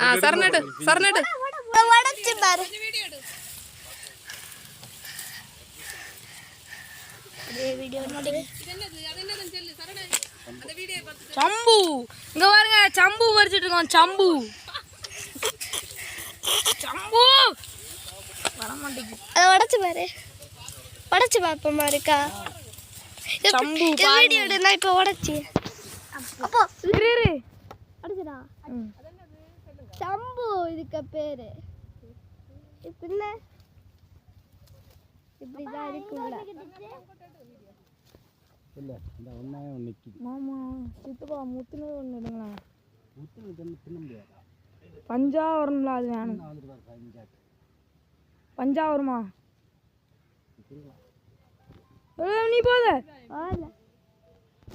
ஆ சரணடு சரணடு உடச்சு பாரு வீடியோ சம்பு இங்க பாருங்க சம்பு பறிச்சிட்டு இருக்கோம் சம்பு சம்பு வர மாட்டேங்குது அதை உடச்சு பாரு உடச்சு பார்ப்போமா இருக்கா சம்பு வீடியோ எடுனா இப்போ உடச்சி அப்போ இரு இரு உடச்சுடா ம். சம்பு இதுக்கு பேரு. பின்ன இப்படிதான் இருக்குல்ல இல்லை இந்த மாமா சித்தப்பா முத்துனு ஒன்று எடுங்களேன் முத்து தின்னு தின்ன முடியாது? பஞ்சா வரும்ல அது வேணும். பஞ்சா? வருமா? நீ போத. ஆல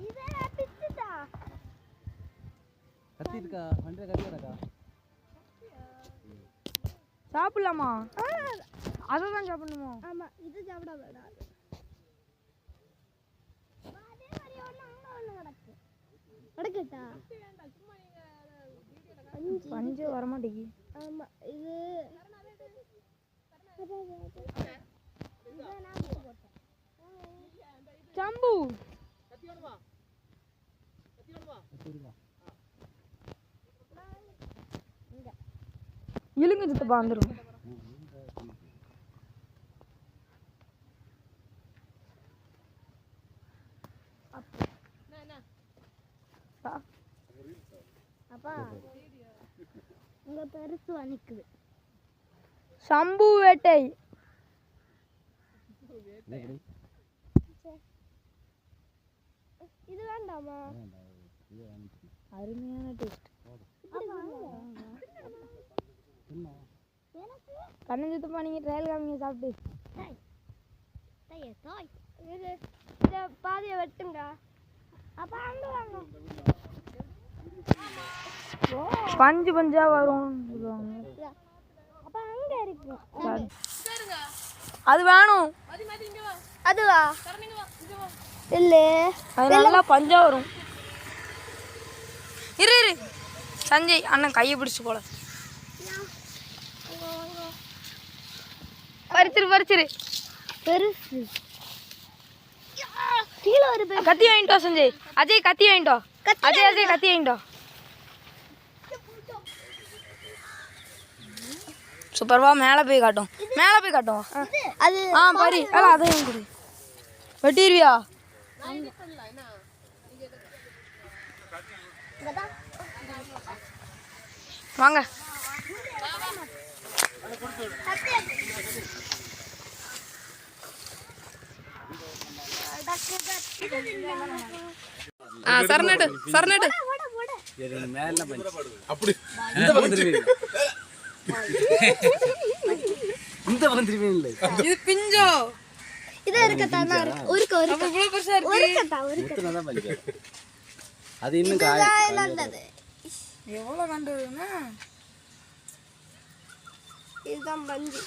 இதே பிச்சுடா கத்தி இருக்கா வண்டியில் கத்தி இருக்கா சாப்பிடலாமா? அதை தான் சாப்பிடணுமா? ஆமா இது சாப்பிட வேண்டாம் அஞ்சு. பஞ்சு வர மாட்டேங்கி ஆமா இது. சம்பு. இழுங்க சித்தப்பா வந்துடும் சம்பு வேட்டை. இது வேண்டாமா? அருமையான டேஸ்ட் கண்ணன் சித்தப்பா நீங்க ட்ரையல் காமிங்க சாப்பிட்டு தாயே, தாய். இது இத பாதியை வெட்டுங்க அப்பா அங்க வாங்க. பஞ்சு பஞ்சா வரும். அப்பா அங்க இருக்கு. சரி. அது வேணும். அதுவா? இல்ல. அது நல்லா பஞ்சா வரும். இரு இரு. சஞ்சய் அண்ணன் கையை பிடிச்சு போல. பறிச்சிரு பறிச்சிரு. பெருசு. கீழே ஒரு கத்தி வாங்கிட்டோ சஞ்சய். அஜய் கத்தி வாங்கிட்டோ அஜய் அஜய் கத்தி வாங்கிட்டோ சூப்பர்வா மேலே போய் காட்டும். மேலே போய் காட்டும். அது ஆ பரி. ஏல அதையும் கொடு. வெட்டிடுவியா வாங்க. ஆ சரணடு சரணடு இது மேலே பஞ்சு அப்படி. இந்த பக்கம் திரும்பி இந்த பக்கம் திரும்பி இல்லை இது பிஞ்சோ. இது இருக்கத்தான் இருக்கு ஒருக்க ஒருக்க. இவ்வளோ பெருசா இருக்கு. ஒருக்கத்தான் ஒருக்க முத்துனா தான் பஞ்சு. அது இன்னும் காய நல்லது. 일단 반지